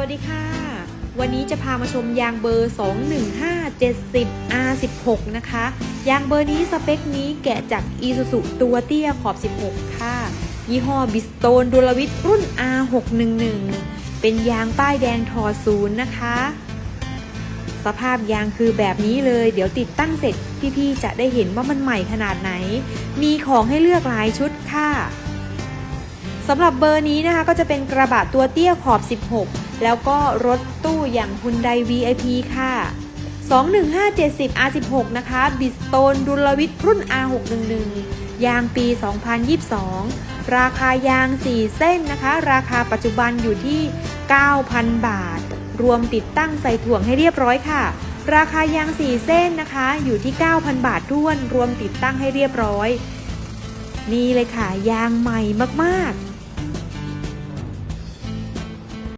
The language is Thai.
วัสดีค่ะ วันนี้จะพามาชมยางเบอร์ 21570 R16 นะคะ ยางเบอร์นี้สเปคนี้แกะจาก Isuzu ตัวเตี้ยขอบ 16 ค่ะ ยี่ห้อบิสโตนดุลวิทรุ่น R611 เป็นยางป้ายแดงทอศูนย์นะคะ สภาพยางคือแบบนี้เลย เดี๋ยวติดตั้งเสร็จพี่ๆจะได้เห็นว่ามันใหม่ขนาดไหน มีของให้เลือกหลายชุดค่ะสำหรับเบอร์นี้นะคะก็จะเป็นกระบะตัวเตี้ยขอบ 16 แล้วก็รถตู้อย่าง Hyundai VIP ค่ะ 21570 R16 นะคะ บิสโตนดุลวิทย์รุ่น R611 ยางปี 2022 ราคายาง 4 เส้นนะคะ ราคาปัจจุบันอยู่ที่ 9,000 บาท รวมติดตั้งใส่ถ่วงให้เรียบร้อยค่ะ ราคายาง 4 เส้นนะคะ อยู่ที่ 9,000 บาทท้วน รวมติดตั้งให้เรียบร้อย นี่เลยค่ะ ยางใหม่มากๆ